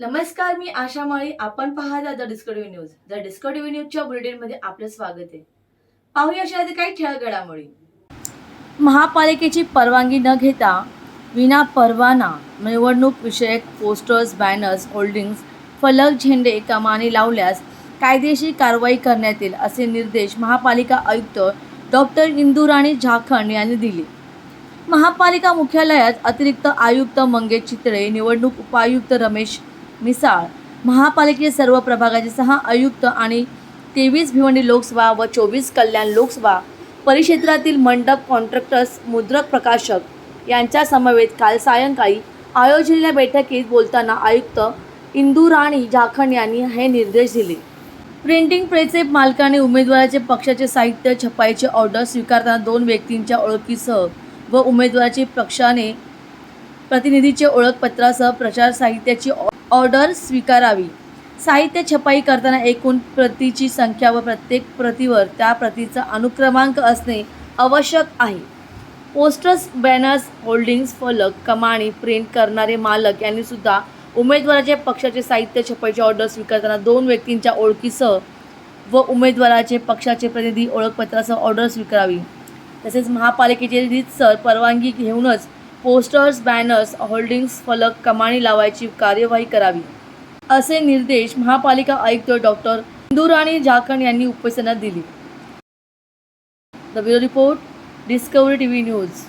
नमस्कार मी आशा माळी. आपण पाहता the Discovery news. The Discovery न्यूजच्या बुलेटिनमध्ये आपलं स्वागत आहे. पाहूया अशा काही ठळक घडामोडी महापालिकेची परवानगी न घेता विना परवाना निवडणूक विषयक पोस्टर्स बॅनर्स होल्डिंग्स फलक झेंडे कमानी लावल्यास कायदेशीर कारवाई करण्यात येईल असे निर्देश महापालिका आयुक्त डॉक्टर इंदुराणी झाखंड यांनी दिले. महापालिका मुख्यालयात अतिरिक्त आयुक्त मंगेश चितळे निवडणूक उपायुक्त रमेश मिसाळ. महापालिकेचे सर्व प्रभागाचे सहा आयुक्त आणि तेवीस भिवंडी लोकसभा व चोवीस कल्याण लोकसभा परिक्षेत्रातील मंडप कॉन्ट्रॅक्टर्स मुद्रक प्रकाशक यांच्या समवेत काल सायंकाळी आयोजलेल्या बैठकीत बोलताना आयुक्त इंदू राणी झाखंड यांनी हे निर्देश दिले. प्रिंटिंग प्रेसचे मालकाने उमेदवाराचे पक्षाचे साहित्य छपाईचे ऑर्डर स्वीकारताना दोन व्यक्तींच्या ओळखीसह व उमेदवाराचे पक्षाने प्रतिनिधीचे ओळखपत्रासह प्रचार साहित्याची ऑर्डर स्वीकारावी. साहित्य छपाई करताना एकूण प्रतीची संख्या व प्रत्येक प्रतीवर त्या प्रतीचा अनुक्रमांक असणे आवश्यक आहे. पोस्टर्स बॅनर्स होल्डिंग्स फलक कमाणी प्रिंट करणारे मालक यांनी सुद्धा उमेदवाराच्या पक्षाचे साहित्य छपाईची ऑर्डर स्वीकारताना दोन व्यक्तींच्या ओळखीसह व उमेदवाराचे पक्षाचे प्रतिनिधी ओळखपत्रासह ऑर्डर स्वीकारावी. तसेच महापालिकेचे रीतसर परवानगी घेऊनच पोस्टर्स बॅनर्स होल्डिंग्स फलक कमाणी लावायची कार्यवाही करावी. असे निर्देश महापालिका आयुक्त डॉक्टर इंदुराणी झाकण यांनी उपस्थितांना दिली. The bureau report Discovery TV news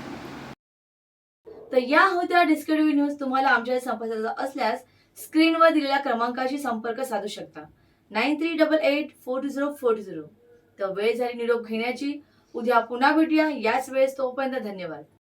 तर या होत्या डिस्कवरी न्यूज तुम्हाला आमच्या संपर्काचा असल्यास स्क्रीनवर दिलेल्या क्रमांकाशी संपर्क साधू शकता. Nine three double eight four two zero four two zero. तर वेळ झाली निरोप घेण्याची. उद्या पुन्हा भेटूया. याच वेळेस तोपर्यंत धन्यवाद.